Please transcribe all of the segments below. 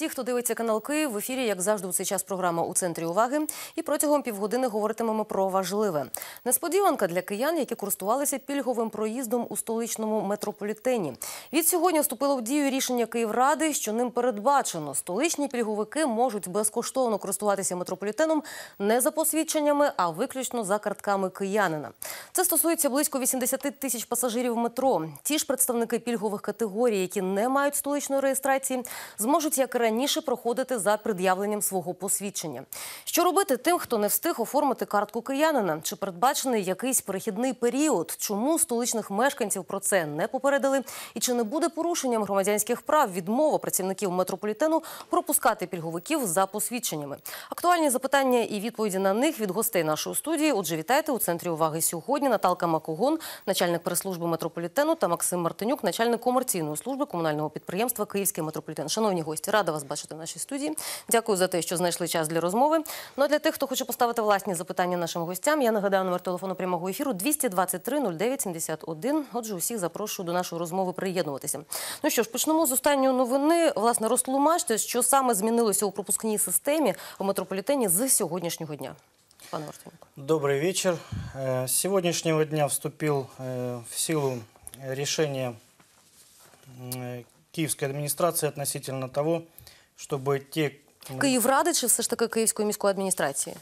Всіх, хто дивиться канал Київ. В ефірі, як завжди, у цей час програма у центрі уваги. І протягом півгодини говоритимемо про важливе. Несподіванка для киян, які користувалися пільговим проїздом у столичному метрополітені. Від сьогодні вступило в дію рішення Київради, що ним передбачено. Столичні пільговики можуть безкоштовно користуватися метрополітеном не за посвідченнями, а виключно за картками киянина. Це стосується близько 80 тисяч пасажирів метро. Ті ж представники пільгових категорій, які не мають столичної реєстрації, зможуть як і раніше проходити за пред'явленням свого посвідчення. Що робити тим, хто не встиг оформити картку киянина? Чи передбачений якийсь перехідний період? Чому столичних мешканців про це не попередили? І чи не буде порушенням громадянських прав відмова працівників метрополітену пропускати пільговиків за посвідченнями? Актуальні запитання і відповіді на них від гостей нашої студії. Отже, вітайте у центрі уваги сьогодні. Наталка Макогон, начальник прес-служби метрополітену, та Максим Мартинюк, начальник комерційної служби комунального підприємства Київський метрополітен. Шановні гості, рада вас бачити в нашій студії. Дякую за те, що знайшли час для розмови. Ну а для тих, хто хоче поставити власні запитання нашим гостям, я нагадаю номер телефону прямого ефіру 223 09 71. Отже, усіх запрошую до нашої розмови приєднуватися. Ну що ж, почнемо з останньої новини. Власне, розтлумачте, що саме змінилося у пропускній системі у метрополітені з сьогоднішнього дня. Пане Мартинюк. Добрый вечер. Э, С сегодняшнего дня вступил э, в силу решение м, Киевской администрации относительно того, чтобы те м, Київради чи все ж таки Київської міської адміністрації?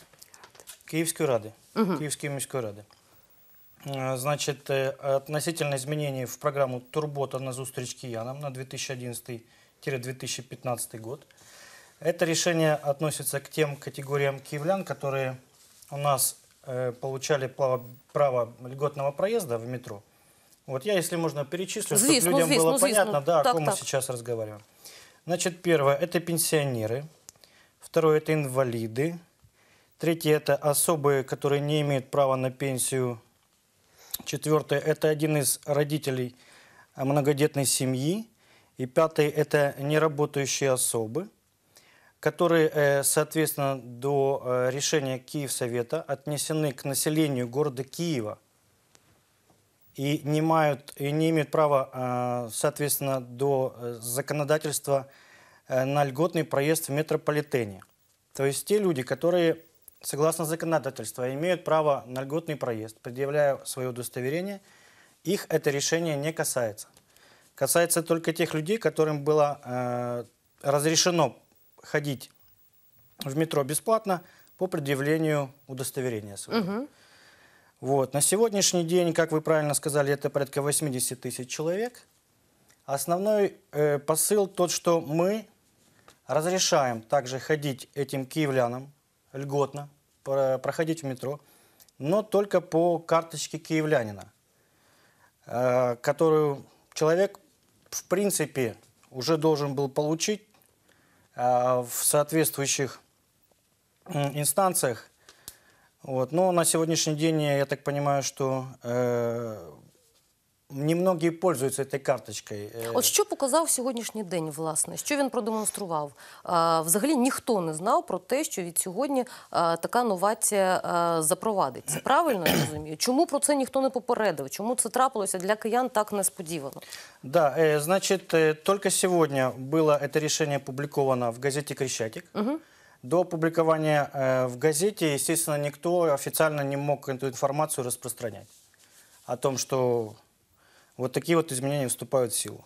Киевской Рады, Киевской міської Рады. Э, Значит, э, относительно изменений в программу «Турбота на зустріч киянам» на 2011-2015 год. Это решение относится к тем категориям киевлян, которые у нас э, получали право, право льготного проезда в метро. Вот я, если можно, перечислю, чтобы Звісно, людям звісно, было звісно. понятно, да, Так, о ком так. мы сейчас разговариваем. Значит, первое – это пенсионеры. Второе – это инвалиды. Третье – это особые, которые не имеют права на пенсию. Четвертое – это один из родителей многодетной семьи. И пятое – это неработающие особы, которые, э, соответственно, до э, решения Киевсовета отнесены к населению города Киева и не, имеют, и не имеют права, э, соответственно, до э, законодательства э, на льготный проезд в метрополитене. То есть те люди, которые, согласно законодательству, имеют право на льготный проезд, предъявляя свое удостоверение, их это решение не касается. Касается только тех людей, которым было э, разрешено ходить в метро бесплатно по предъявлению удостоверения своего. Вот. На сегодняшний день, как вы правильно сказали, это порядка 80 тысяч человек. Основной э, посыл тот, что мы разрешаем также ходить этим киевлянам льготно, про- проходить в метро, но только по карточке киевлянина, э, которую человек, в принципе, уже должен был получить э, в соответствующих инстанциях. Вот. Но на сегодняшний день, я так понимаю, что э, немногие пользуются этой карточкой. Э, От що показав сьогоднішній день, власне, що він продемонстрував? А, взагалі ніхто не знав про те, що від сьогодні а, така новація а, запровадиться. Правильно я розумію? Чому про це ніхто не попередив? Чому це трапилося для киян так несподівано? Да, э, значит, э, только сегодня было это решение опубликовано в газете «Крещатик». До опубликования э, в газете, естественно, никто официально не мог эту информацию распространять о том, что вот такие вот изменения вступают в силу.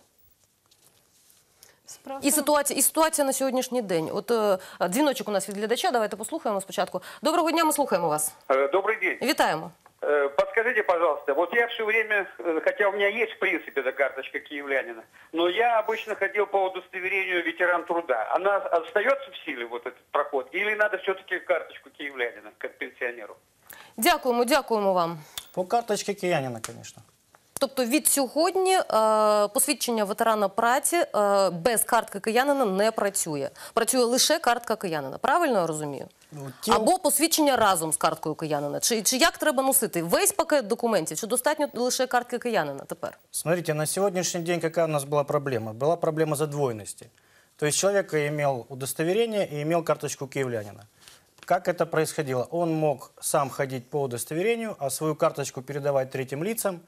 І ситуація, і ситуація на сьогоднішній день. От е, дзвіночок у нас від глядача. Давайте послухаємо спочатку. Доброго дня, ми слухаємо вас. Э, Добрый день. Вітаємо. Э, Подскажите, пожалуйста, вот я все время, э, хотя у меня есть в принципе эта карточка киевлянина, но я обычно ходил по удостоверению ветеран труда. Она остается в силе, вот этот проход, или надо все-таки карточку киевлянина, как пенсионеру? Дякуємо, дякуємо вам. По карточке киянина, конечно. Тобто від сьогодні е, посвідчення ветерана праці е, без картки киянина не працює. Працює лише картка киянина. Правильно я розумію? Ну, ті- Або посвідчення разом з карткою киянина. Чи, чи як треба носити весь пакет документів? Чи достатньо лише картки киянина тепер? Смотрите, на сегодняшний день какая у нас была проблема? Была проблема задвоенности. То есть человек имел удостоверение и имел карточку киевлянина. Как это происходило? Он мог сам ходить по удостоверению, а свою карточку передавать третьим лицам.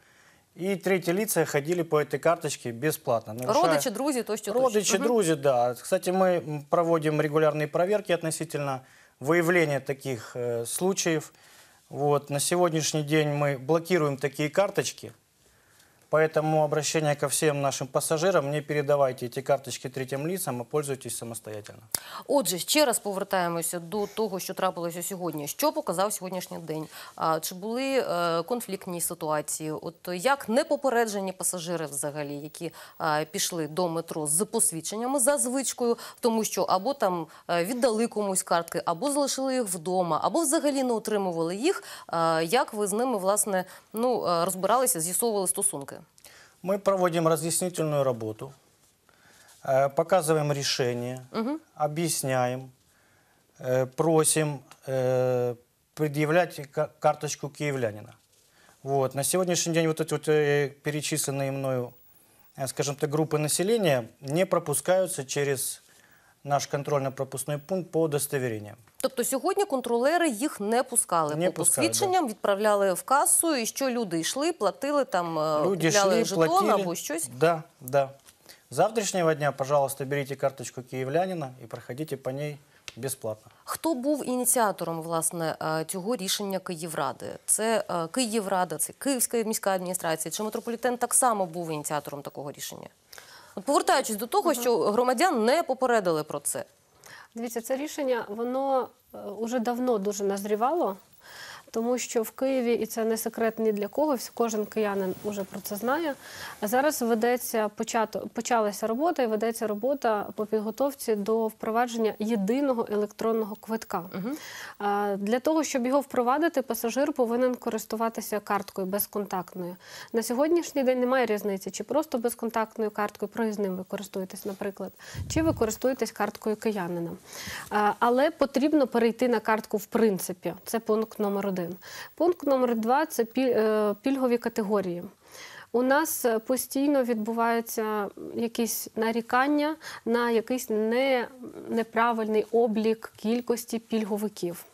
И третьи лица ходили по этой карточке бесплатно. нарушая- Родичі, друзі, тощо. тощо. Родичи, друзья, да. Кстати, мы м, проводим регулярные проверки относительно выявления таких э, случаев. Вот. На сегодняшний день мы блокируем такие карточки. Поэтому обращение ко всем нашим пассажирам, не передавайте эти карточки третьим лицам, а пользуйтесь самостоятельно. Отже, ще раз повертаємося до того, що трапилося сьогодні. Що показав сьогоднішній день? А, чи були е, конфліктні ситуації? От як непопереджені пасажири, взагалі, які пішли до метро з посвідченнями за звичкою, тому що або там е, віддали комусь картки, або залишили їх вдома, або взагалі не отримували їх. Як ви з ними власне ну е, розбиралися, з'ясовували стосунки? Мы проводим разъяснительную работу, э, показываем решение, объясняем, э, просим э, предъявлять ка- карточку киевлянина. Вот. На сегодняшний день вот эти вот перечисленные мною, скажем так, группы населения не пропускаются через наш контрольно-пропускной пункт по удостоверениям. Тобто сьогодні контролери їх не пускали Не по посвідченням, відправляли в касу, і що люди йшли, платили там, е, Люди купляли шли, жетон платили. або щось. Да, да. С завтрашнего дня, пожалуйста, берите карточку киевлянина и проходите по ней бесплатно. Хто був ініціатором власне е, цього рішення Київради? Це е, Київрада, це Київська міська адміністрація, чи метрополітен так само був ініціатором такого рішення? От повертаючись до того, що громадян не попередили про це. Дивіться, це рішення воно вже уже давно дуже назрівало, тому що в Києві, і це не секрет ні для кого, кожен киянин уже про це знає. А зараз ведеться почато, почалася робота і ведеться робота по підготовці до впровадження єдиного електронного квитка. А, Для того, щоб його впровадити, пасажир повинен користуватися карткою безконтактною. На сьогоднішній день немає різниці, чи просто безконтактною карткою проїзним ви користуєтесь, наприклад, чи ви користуєтесь карткою киянина. Але потрібно перейти на картку в принципі. Це пункт номер один. Пункт номер два це е, пільгові категорії. У нас е, постійно відбуваються якісь нарікання на якийсь не, неправильний облік кількості пільговиків.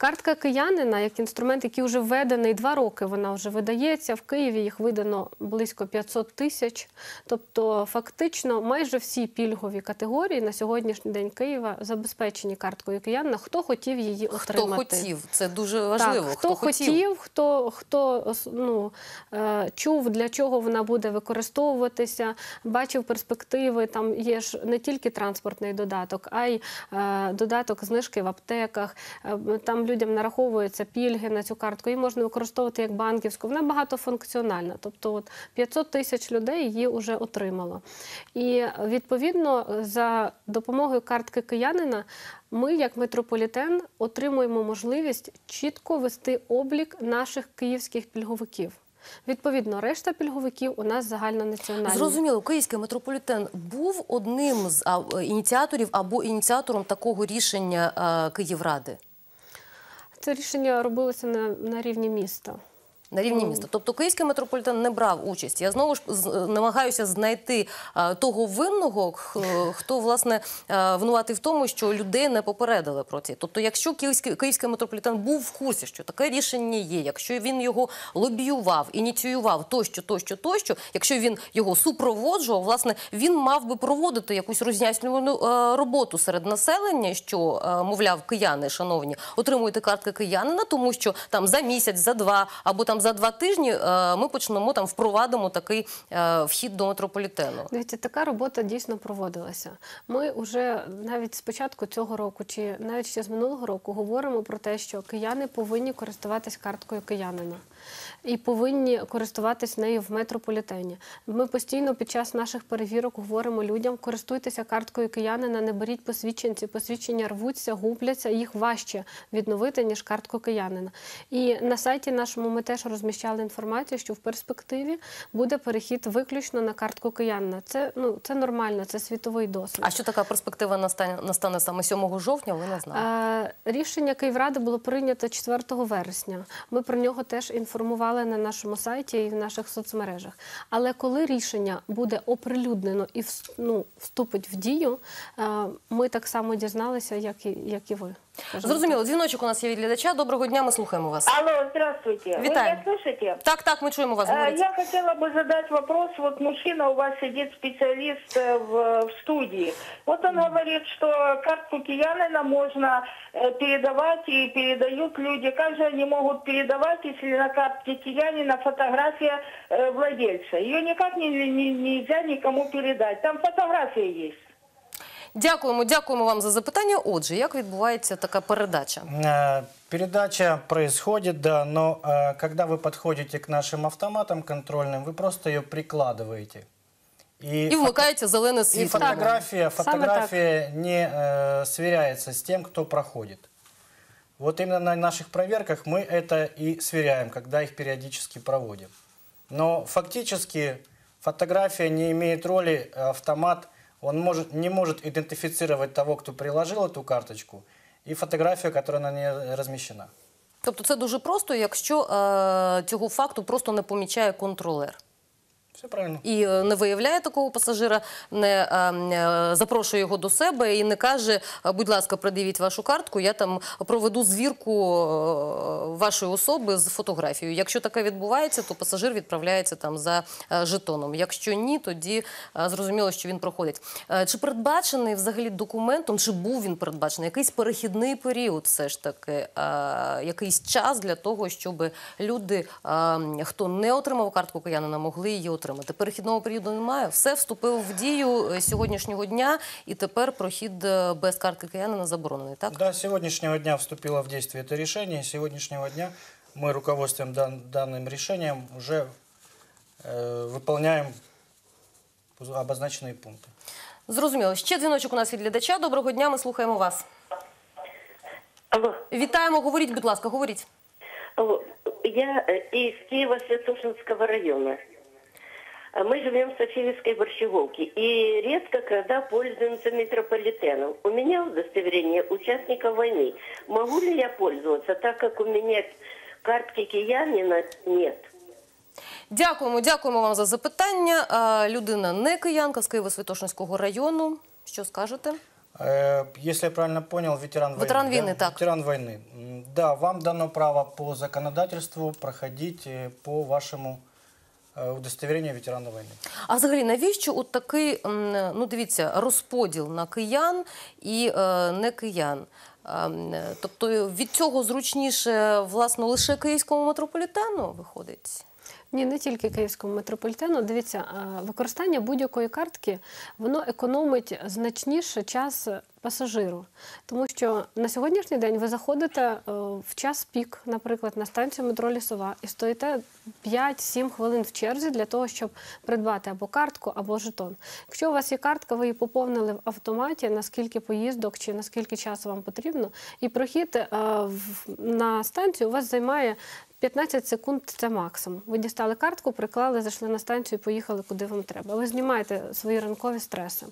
Картка киянина як інструмент, який вже введений два роки, вона вже видається. В Києві їх видано близько 500 тисяч. Тобто, фактично, майже всі пільгові категорії на сьогоднішній день Києва забезпечені карткою киянина. Хто хотів її отримати? Хто хотів, це дуже важливо. Так, хто, хотів, хто, хто ну, е, чув, для чого вона буде використовуватися, бачив перспективи. Там є ж не тільки транспортний додаток, а й е, додаток знижки в аптеках. Е, Там людям нараховуються пільги на цю картку. Її можна використовувати як банківську. Вона багатофункціональна. Тобто, от 500 тисяч людей її вже отримало. І відповідно за допомогою картки киянина. Ми, як метрополітен, отримуємо можливість чітко вести облік наших київських пільговиків. Відповідно, решта пільговиків у нас загальнонаціональні. Зрозуміло, київський метрополітен був одним з ініціаторів або ініціатором такого рішення Київради Це рішення робилося на, на рівні міста. На рівні міста. Тобто київський метрополітен не брав участь. Я знову ж намагаюся знайти того винного, хто власне а, винуватий в тому, що людей не попередили про це. Тобто, якщо київський, київський метрополітен був в курсі, що таке рішення є, якщо він його лобіював, ініціював тощо, тощо, тощо, якщо він його супроводжував, власне, він мав би проводити якусь роз'яснювальну е, роботу серед населення, що, е, мовляв, кияни, шановні, отримуйте картки киянина, тому що там за місяць, за два або там за два тижні е, ми почнемо там впровадимо такий е, вхід до метрополітену. Дивіться, така робота дійсно проводилася. Ми вже навіть з початку цього року, чи навіть ще з минулого року, говоримо про те, що кияни повинні користуватись карткою киянина і повинні користуватись нею в метрополітені. Ми постійно під час наших перевірок говоримо людям: користуйтеся карткою киянина, не беріть посвідченці, посвідчення рвуться, губляться, їх важче відновити ніж картку киянина. І на сайті нашому ми теж розміщали інформацію, що в перспективі буде перехід виключно на картку киянина. Це ну це нормально, це світовий досвід. А що така перспектива настане, настане саме 7 жовтня, ви не знаєте. Е, Рішення Київради було прийнято 4 вересня. Ми про нього теж інформували на нашому сайті і в наших соцмережах. Але коли рішення буде оприлюднено і ну, вступить в дію, е, ми так само дізналися, як і, як і ви. скажімо Зрозуміло, дзвіночок у нас є від глядача. Доброго дня, ми слухаємо вас. Алло, здравствуйте. Вы Витаем. меня слышите? Так, так, ми чуємо вас. Э, Говоріть. Я хотела бы задать вопрос. Вот мужчина у вас сидит, специалист э, в, в студии. Вот он говорит, что картку киянина можно э, передавать и передают люди. Как же они могут передавать, если на картке киянина фотография э, владельца? Ее никак не, не- нельзя никому передать. Там фотография есть. Дякуємо, дякуємо вам за запитання. Отже, як відбувається така передача? Э, Передача происходит, да, но э, когда вы подходите к нашим автоматам контрольным, вы просто ее прикладываете. И, І вмикається зелене и світло. фотография, Самое фотография не э, сверяется с тем, кто проходит. Вот именно на наших проверках мы это и сверяем, когда их периодически проводим. Но фактически фотография не имеет роли, автомат он может, не может идентифицировать того, кто приложил эту карточку, и фотографию, которая на ней размещена. Тобто це дуже просто, якщо е, цього факту просто не помічає контролер. Все правильно. І е, не виявляє такого пасажира, не е, е, запрошує його до себе і не каже, будь ласка, придивіть вашу картку, я там проведу звірку вашої особи з фотографією. Якщо таке відбувається, то пасажир відправляється там за жетоном. Якщо ні, тоді зрозуміло, що він проходить. Чи передбачений взагалі документом, чи був він передбачений якийсь перехідний період, все ж таки, якийсь час для того, щоб люди, хто не отримав картку киянина, могли її отримати Перехідного періоду немає. Все вступило в дію е, сьогоднішнього дня, і тепер прохід е, без картки киянина заборонений. Так Да, с сегодняшнего дня вступило в действие это решение. С сегодняшнего дня мы руководствуем дан- данным решением уже э, выполняем обозначенные пункты. зрозуміло. Ще дзвіночок у нас від глядача. Доброго дня. Ми слухаємо вас. Алло, Вітаємо. Говоріть, будь ласка, говоріть. алло, я э, из Киево-Святошинского района. А Мы живем в Софиевской Борщеговке и редко когда пользуемся метрополитеном. У меня удостоверение участника войны. Могу ли я пользоваться, так как у меня картки киянина нет? Дякуємо, дякуємо вам за запитання. А, Людина не киянка з Києво-Святошинського району. Що скажете? Э, Если я правильно понял, ветеран, Ветеран войны. войны, да? так. Ветеран войны. М, Да, вам дано право по законодательству проходить э, по вашему э, удостоверению ветерана войны. А взагалі, навіщо от такий, ну дивіться, розподіл на киян і е, не киян? А, м, е, Тобто від цього зручніше, власне, лише київському метрополітену виходить? Ні, не тільки київському метрополітену. Дивіться, е, використання будь-якої картки воно економить значніше час пасажиру, тому що на сьогоднішній день ви заходите е, в час пік, наприклад, на станцію метро Лісова, і стоїте 5-7 хвилин в черзі для того, щоб придбати або картку, або жетон. Якщо у вас є картка, ви її поповнили в автоматі, на скільки поїздок чи на скільки часу вам потрібно, і прохід е, на станцію у вас займає 15 секунд це максимум. Ви дістали картку, приклали, зайшли на станцію поїхали куди вам треба. Ви знімаєте свої ранкові стреси.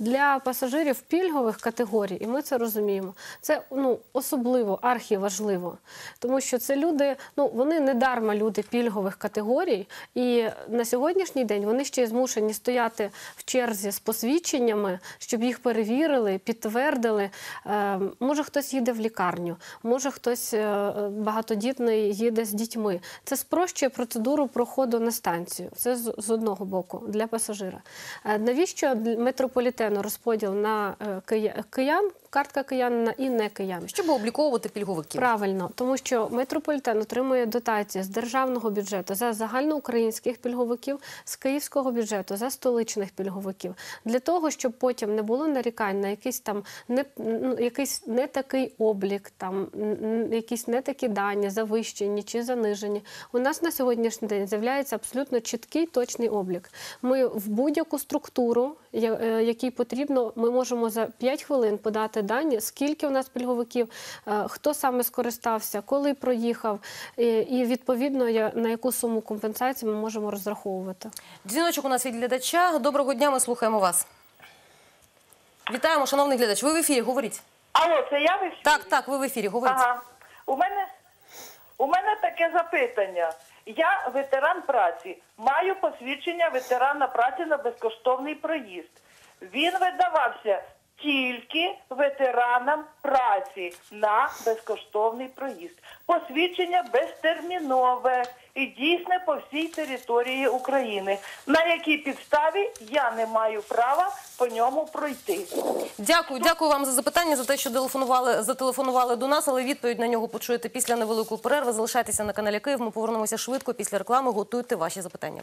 Для пасажирів пільгових категорій, і ми це розуміємо, це ну, особливо архіважливо, тому що це люди, ну вони не дарма люди пільгових категорій, і на сьогоднішній день вони ще й змушені стояти в черзі з посвідченнями, щоб їх перевірили, підтвердили. Е, може, хтось їде в лікарню, може хтось е, багатодітний їде з дітьми. Це спрощує процедуру проходу на станцію. Це з, з одного боку для пасажира. Е, навіщо для метрополітену розподіл на е, киян, картка киянина і не киян? Щоб обліковувати пільговиків. Правильно, тому що метрополітен отримує дотації з державного бюджету за загальноукраїнських пільговиків, з київського бюджету за столичних пільговиків, для того, щоб потім не було нарікань на якийсь там не ну, якийсь не такий облік, там якісь не такі дані, завищені чи занижені. У нас на сьогоднішній день з'являється абсолютно чіткий точний облік. Ми в будь-яку структуру, е, якій потрібно, ми можемо за 5 хвилин подати дані, скільки у нас пільговиків, е, хто саме скористався, коли проїхав, і відповідно я- на яку суму компенсації ми можемо розраховувати. Дзвіночок у нас від глядача. Доброго дня, ми слухаємо вас. Вітаємо, шановний глядач. Ви в ефірі, говоріть. Алло, це я в ефірі? Так, так, ви в ефірі, говоріть. Ага. У мене, у мене таке запитання. Я ветеран праці, маю посвідчення ветерана праці на безкоштовний проїзд. Він видавався тільки ветеранам праці на безкоштовний проїзд. Посвідчення безтермінове і дійсне по всій території України. На якій підставі я не маю права по ньому пройти. Дякую, дякую вам за запитання, за те, що телефонували, зателефонували до нас, але відповідь на нього почуєте після невеликої перерви. Залишайтеся на каналі Київ. Ми повернемося швидко після реклами. Готуйте ваші запитання.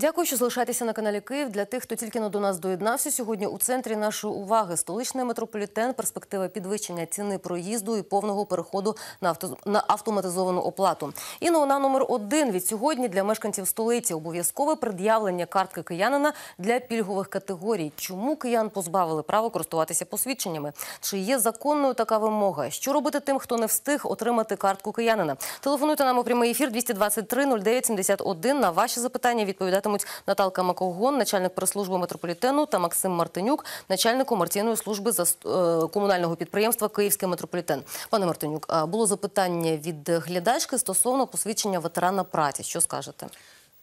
Дякую, що залишаєтеся на каналі Київ. Для тих, хто тільки до нас доєднався, сьогодні у центрі нашої уваги столичний метрополітен, перспектива підвищення ціни проїзду і повного переходу на, авто... автоматизовану оплату. І новина номер один від сьогодні для мешканців столиці обов'язкове пред'явлення картки киянина для пільгових категорій. Чому киян позбавили права користуватися посвідченнями? Чи є законною така вимога? Що робити тим, хто не встиг отримати картку киянина? Телефонуйте нам у прямий ефір 223 09 71. На ваші запитання відповідатимуть Наталка Макогон, начальник прес-служби метрополітену, та Максим Мартинюк, начальник комерційної служби зас- е, комунального підприємства Київський метрополітен. Пане Мартинюк, а було запитання від глядачки стосовно посвідчення ветерана праці. Що скажете?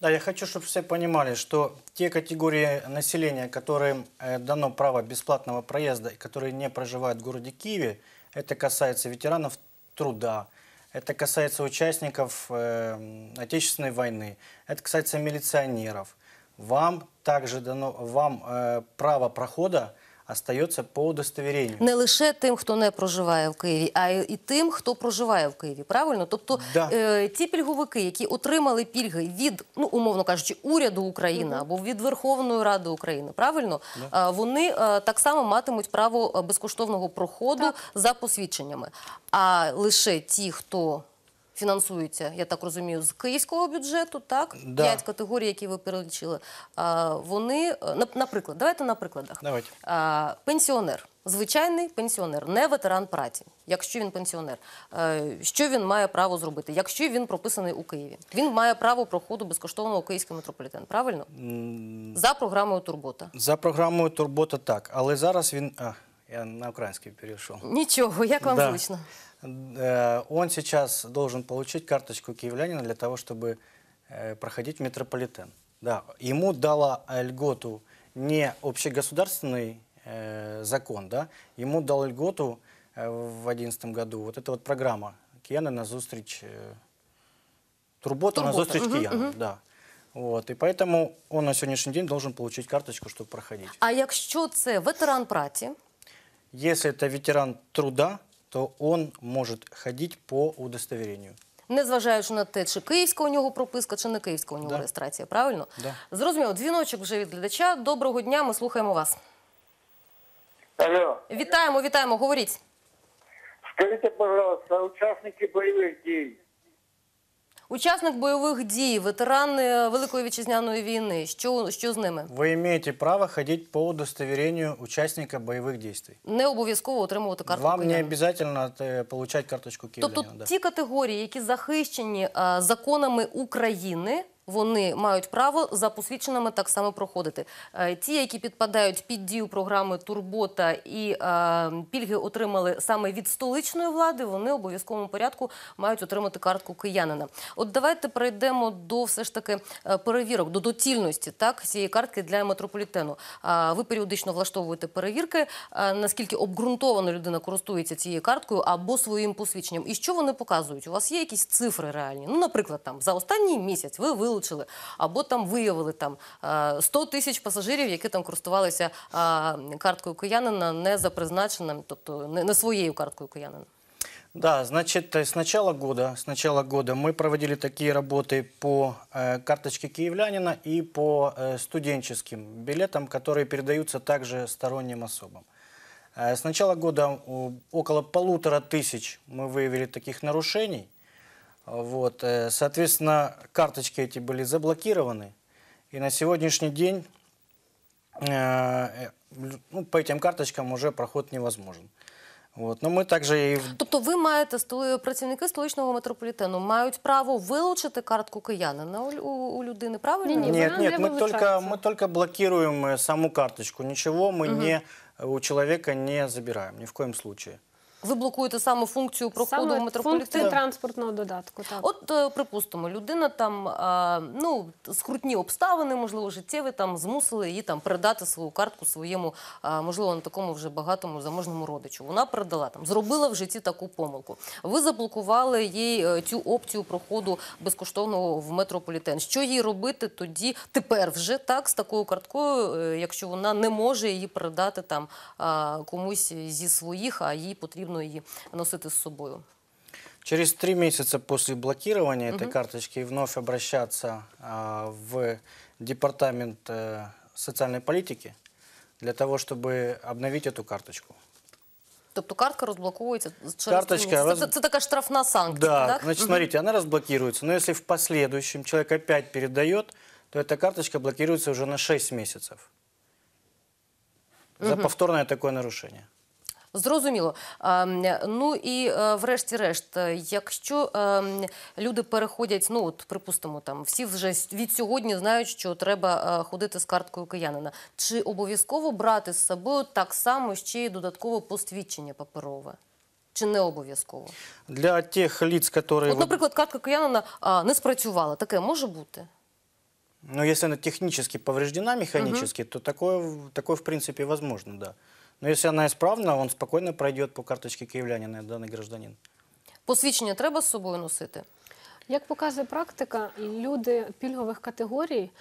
Да, я хочу, чтобы все понимали, что те категории населения, которым э, дано право бесплатного проезда и которые не проживают в городе Киеве, это касается ветеранов труда, это касается участников э, Отечественной войны, это касается милиционеров. Вам также дано, вам э, право прохода остается по удостоверению. Не лише тим, хто не проживає в Києві, а і тим, хто проживає в Києві. Правильно? Тобто Да. е, ті пільговики, які отримали пільги від, ну умовно кажучи, уряду України або від Верховної Ради України, правильно, Е, вони е, так само матимуть право е, безкоштовного проходу за посвідченнями. А лише ті, хто фінансуються, я так розумію, з київського бюджету, так Да. п'ять категорій, які ви перелічили. а, Вони е, наприклад, давайте на прикладах. Давайте. А, пенсіонер, звичайний пенсіонер, не ветеран праці. Якщо він пенсіонер, е, що він має право зробити? Якщо він прописаний у Києві, він має право проходу безкоштовного київський метрополітен. Правильно? За програмою Турбота. За програмою Турбота так, але зараз він... А, я на український перейшов. Нічого, як вам Да. зручно. Э, Он сейчас должен получить карточку киевлянина для того, чтобы э, проходить в метрополитен. Да, ему дала э, льготу не общегосударственный э, закон, да, ему дал льготу э, в 2011 году вот эта вот программа Кияна на зустріч э, Турбота, на Турбота. зустріч Кияна, да. Вот, и поэтому он на сегодняшний день должен получить карточку, чтобы проходить. А якщо це ветеран праці, Если это ветеран труда, то он может ходить по удостоверению. незважаючи на те, чи київська у нього прописка, чи не київська у нього Да. реєстрація, правильно? Да. Зрозуміло, дзвіночок вже від глядача. Доброго дня, ми слухаємо вас. Алло, Вітаємо, вітаємо, говоріть. скажите, пожалуйста, участники боевых дій, Учасник бойових дій, ветеран е, Великої вітчизняної війни. Що, що з ними? Вы имеете право ходить по удостоверению участника боевых действий. Не обов'язково отримувати картку Вам не кияна. обязательно э, получать карточку Тобто киевлянина. да. ті категорії, які захищені е, законами України, вони мають право за посвідченими так само проходити. Е, Ті, які підпадають під дію програми Турбота і е, пільги отримали саме від столичної влади, вони обов'язковому порядку мають отримати картку киянина. От давайте перейдемо до все ж таки е, перевірок, до доцільності так цієї картки для метрополітену. Ви періодично влаштовуєте перевірки, наскільки обґрунтовано людина користується цією карткою або своїм посвідченням. І що вони показують? У вас є якісь цифри реальні? Ну, наприклад, там за останній місяць ви вилучили або там виявили там е, 100 тисяч пасажирів, які там користувалися е, карткою киянина не за призначеним, тобто не, не своєю карткою киянина. Да, значит, э, с начала года, с начала года мы проводили такие работы по э, карточке киевлянина и по э, студенческим билетам, которые передаются также сторонним особам. Э, с начала года у- около полутора тысяч мы выявили таких нарушений. Вот, э, соответственно, карточки эти были заблокированы. И на сегодняшний день э, э, ну, по этим карточкам уже проход невозможен. Вот. Но мы также и в Тобто, ви маєте столи- працівники столичного метрополітену мають право вилучити картку киянина у, у, у людини, правильно? Ні-ні, Нет, вона нет, не мы только, вилучається. мы только блокируем э, саму карточку. Ничего мы не, у человека не забираем, ни в коем случае. Ви блокуєте саме функцію проходу в Саме метрополітен? функції транспортного додатку. Так. От, е, припустимо, людина там, ну, скрутні обставини, можливо, життєві, там змусили її там передати свою картку своєму, можливо, не такому вже багатому заможному родичу. Вона передала там, зробила в житті таку помилку. Ви заблокували їй е, цю опцію проходу безкоштовного в метрополітен. Що їй робити тоді, тепер вже так, з такою карткою, е, якщо вона не може її передати там комусь зі своїх, а їй потрібно її носити з собою? Через три месяца после блокирования этой карточки вновь обращаться а, в департамент э, социальной политики для того, чтобы обновить эту карточку. Тобто картка розблоковується через Карточка три місяці. Це, роз- це, це така штрафна санкція, Да, так? значит, Мгм. смотрите, она разблокируется, но если в последующем человек опять передает, то эта карточка блокируется уже на 6 месяцев. За повторное такое нарушение. Зрозуміло. Ну і е, врешті-решт, е, якщо е, люди переходять, ну от припустимо, там всі вже від сьогодні знають, що треба е, ходити з карткою киянина. Чи обов'язково брати з собою так само ще й додаткове посвідчення паперове? Чи не обов'язково? Для тех лиц, которые... От, наприклад, картка киянина а, не спрацювала. Таке може бути? Ну, если она технически повреждена механически, то такое, в- такое в принципе возможно, да. Но если она исправна, он спокойно пройдет по карточке киевлянина, данный гражданин. Посвідчення треба з собою носити? Як показує практика, люди пільгових категорій.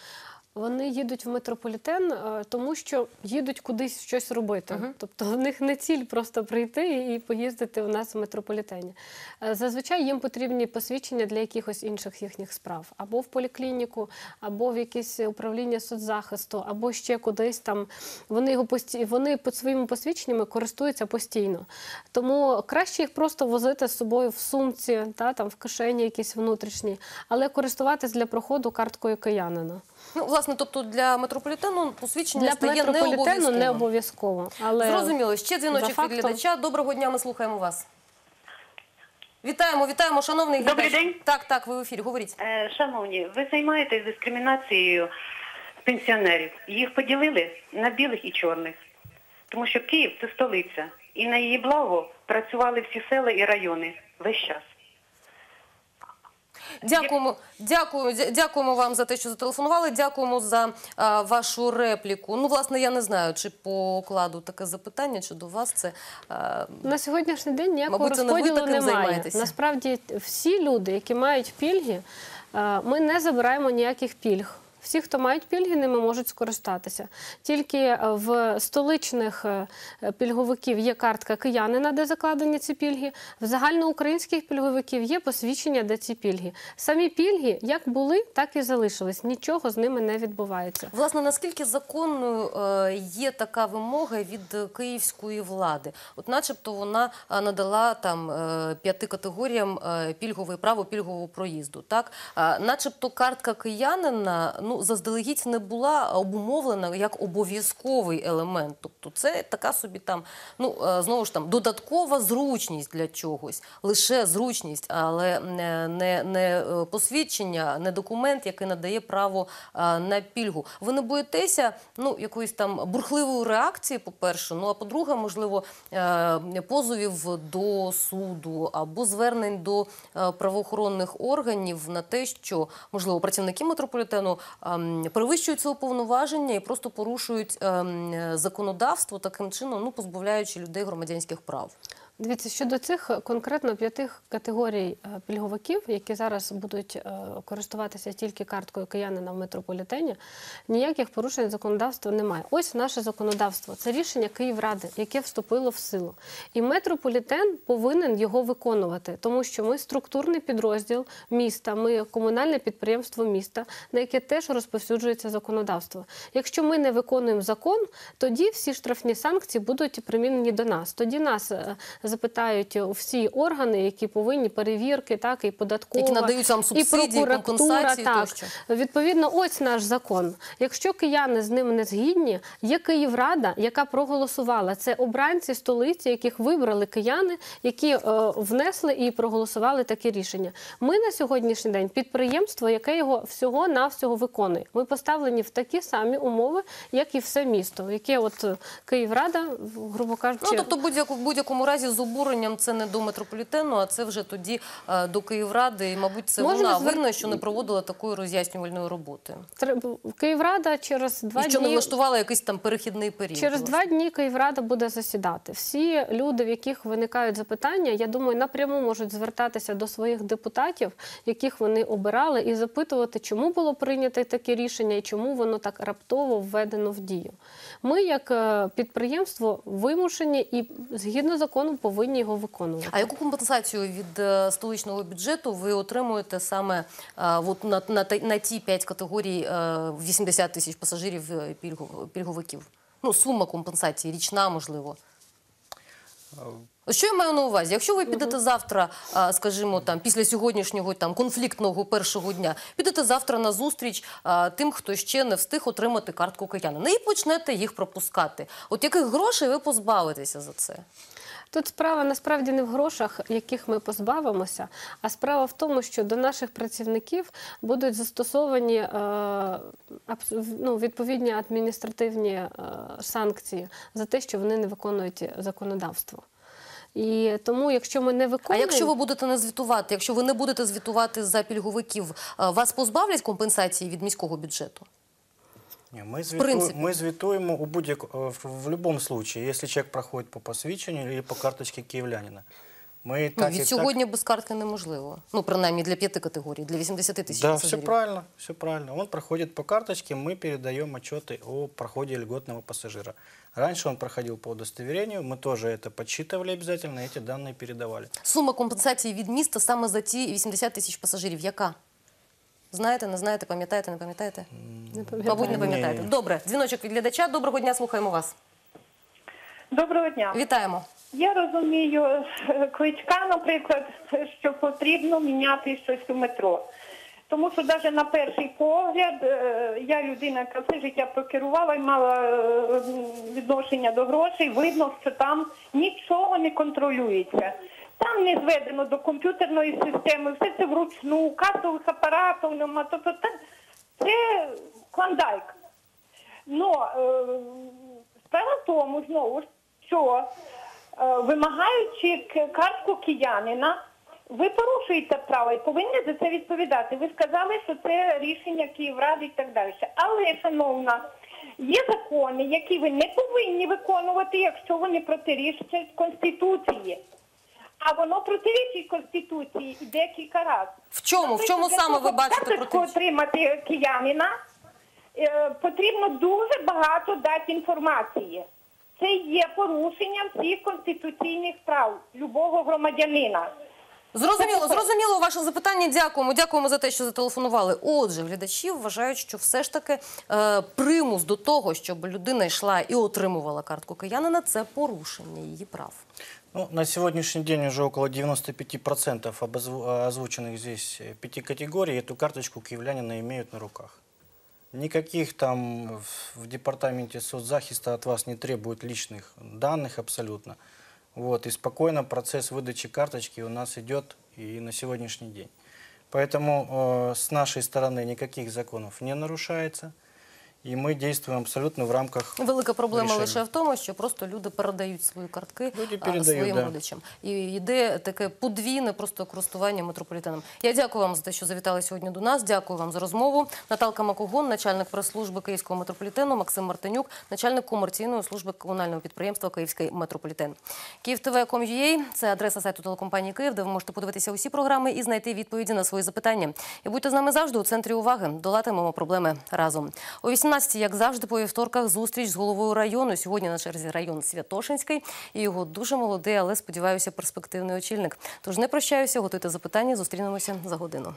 Вони їдуть в метрополітен, е, тому що їдуть кудись щось робити. Тобто в них не ціль просто прийти і поїздити у нас в метрополітені. Е, Зазвичай їм потрібні посвідчення для якихось інших їхніх справ, або в поліклініку, або в якесь управління соцзахисту, або ще кудись там. Вони його пості... вони під своїми посвідченнями користуються постійно. Тому краще їх просто возити з собою в сумці, та там в кишені якісь внутрішні, але користуватись для проходу карткою киянина. Ну, власне, тобто для метрополітену посвідчення Для стає не метрополітену не обов'язково. Але Зрозуміло. Ще дзвіночок від фактом- глядача. Доброго дня, ми слухаємо вас. Вітаємо, вітаємо, шановний Добрий день. Так, так, ви в ефірі. Говоріть. Е, Шановні, ви займаєтесь дискримінацією пенсіонерів. Їх поділили на білих і чорних. Тому що Київ це столиця. І на її благо працювали всі села і райони весь час. Дякуємо, дякую, дякуємо вам за те, що зателефонували. Дякуємо за а, вашу репліку. Ну, власне, я не знаю, чи по окладу таке запитання, чи до вас це. А, На сьогоднішній день ніякого Мабуть, це не розподілу немає. займаєтеся? Насправді всі люди, які мають пільги, ми не забираємо ніяких пільг. Всі, хто мають пільги, ними можуть скористатися. Тільки е, в столичних е, пільговиків є картка киянина, де закладені ці пільги. В загальноукраїнських пільговиків є посвідчення, де ці пільги. Самі пільги як були, так і залишились. Нічого з ними не відбувається. Власне, наскільки законною е, є така вимога від київської влади? От, начебто, вона надала там п'яти категоріям пільгове право пільгового проїзду. Так, начебто, картка киянина ну заздалегідь не була обумовлена як обов'язковий елемент. Тобто, це така собі там, ну е, знову ж там додаткова зручність для чогось, лише зручність, але не, не, не е, посвідчення, не документ, який надає право е, на пільгу. Ви не боїтеся ну якоїсь там бурхливої реакції, по-перше, ну а по-друге, можливо, позовів до суду або звернень до правоохоронних органів на те, що можливо працівники метрополітену перевищують це уповноваження і просто порушують ем, законодавство таким чином, ну позбавляючи людей громадянських прав. Дивіться, щодо цих е, конкретно п'яти категорій е, пільговиків, які зараз будуть е, користуватися тільки карткою киянина в метрополітені, ніяких порушень законодавства немає. Ось наше законодавство. Це рішення Київради, яке вступило в силу. І метрополітен повинен його виконувати, тому що ми структурний підрозділ міста, ми комунальне підприємство міста, на яке теж розповсюджується законодавство. Якщо ми не виконуємо закон, тоді всі штрафні санкції будуть примінені до нас. Тоді нас запитають всі органи, які повинні перевірки, так і податкова, Які надають вам і субсидії, прокуратура. компенсації Так тощо. відповідно, ось наш закон. Якщо кияни з ним не згідні, є Київрада, яка проголосувала. Це обранці столиці, яких вибрали кияни, які е, внесли і проголосували таке рішення. Ми на сьогоднішній день підприємство, яке його всього навсього виконує. Ми поставлені в такі самі умови, як і все місто, яке от е, Київрада, грубо кажучи, Ну тобто, будь-якому разі з обуренням це не до метрополітену, а це вже тоді е, до Київради. І, мабуть, це вона звер- винна, що не проводила такої роз'яснювальної роботи. Київрада через два і що не влаштувала якийсь там перехідний період. Через два дні Київрада буде засідати. Всі люди, в яких виникають запитання, я думаю, напряму можуть звертатися до своїх депутатів, яких вони обирали, і запитувати, чому було прийнято таке рішення і чому воно так раптово введено в дію. Ми, як е, підприємство, вимушені і згідно закону повинні його виконувати. А яку компенсацію від е, столичного бюджету ви отримуєте саме е, от на, на, на ті п'ять категорій е, 80 тисяч пасажирів е, пільгов- пільговиків? Ну, сума компенсації, річна, можливо. Що я маю на увазі? Якщо ви підете завтра, скажімо, там після сьогоднішнього там конфліктного першого дня, підете завтра на зустріч тим, хто ще не встиг отримати картку киянина, і почнете їх пропускати. От яких грошей ви позбавитеся за це? Тут справа насправді не в грошах, яких ми позбавимося, а справа в тому, що до наших працівників будуть застосовані е, ну, відповідні адміністративні е, санкції за те, що вони не виконують законодавство. І тому, якщо ми не А виконуємо, якщо ви будете не звітувати, якщо ви не будете звітувати за пільговиків, вас позбавлять компенсації від міського бюджету? Не, мы, звиту- принципе. мы звитуем у будь-як- э, в, в любом случае, если человек проходит по посвящению или по карточке киевлянина. Мы Ну, так и від так- сьогодні без картки неможливо. Ну, принаймні для п'яти категорій, для 80 тисяч Да, все пасажирів. правильно, все правильно. Он проходит по карточке, мы передаем отчеты о проходе льготного пассажира. Раньше он проходил по удостоверению, мы тоже это подсчитывали обязательно, эти данные передавали. Сума компенсації від міста саме за ті 80 тисяч пасажирів. Яка? Знаєте, не знаєте, пам'ятаєте, не пам'ятаєте? не Мабуть, не Ні. пам'ятаєте. Добре, дзвіночок від глядача. Доброго дня, слухаємо вас. Доброго дня. Вітаємо. Я розумію е, Кличка, наприклад, що потрібно міняти щось у метро. Тому що навіть на перший погляд е, я людина, яка все життя прокерувала і мала е, відношення до грошей, видно, що там нічого не контролюється. Там не зведено до комп'ютерної системи, все це вручну, касових апаратів нема. Тобто це клондайк. Ну, справа в тому знову ж, що е, вимагаючи картку киянина, ви порушуєте право і повинні за це відповідати. Ви сказали, що це рішення Київради і так далі. Але, шановна, є закони, які ви не повинні виконувати, якщо вони протирічать Конституції. А воно протирічить Конституції і декілька разів. В чому? В чому саме ви бачите Карточку отримати киянина, е, потрібно дуже багато дати інформації. Це є порушенням всіх конституційних прав любого громадянина. Зрозуміло, зрозуміло ваше запитання. Дякуємо. Дякуємо за те, що зателефонували. Отже, глядачі вважають, що все ж таки е, примус до того, щоб людина йшла і отримувала картку киянина, це порушення її прав. Ну, на сегодняшний день уже около 95% обозв- озвученных здесь э, пяти категорий эту карточку киевлянина имеют на руках. Никаких там в- департаменте соцзахиста от вас не требуют личных данных абсолютно. Вот, и спокойно процесс выдачи карточки у нас идет и на сегодняшний день. Поэтому э, с нашей стороны никаких законов не нарушается, и мы действуем абсолютно в рамках Велика проблема рішення. лише в тому, що просто люди передають свої картки Люди передають, своїм да. родичам. І йде таке подвійне просто користування метрополітеном. Я дякую вам за те, що завітали сьогодні до нас. Дякую вам за розмову. Наталка Макогон, начальник прес-служби Київського метрополітену, Максим Мартинюк, начальник комерційної служби комунального підприємства Київський метрополітен. KievTV.com.ua – це адреса сайту телекомпанії Київ, де ви можете подивитися усі програми і знайти відповіді на свої запитання. І будьте з нами завжди у центрі уваги. Долатимемо проблеми разом. О 18 як завжди, по вівторках зустріч з головою району. Сьогодні на черзі район Святошинський і його дуже молодий, але сподіваюся, перспективний очільник. Тож не прощаюся, готуйте запитання. Зустрінемося за годину.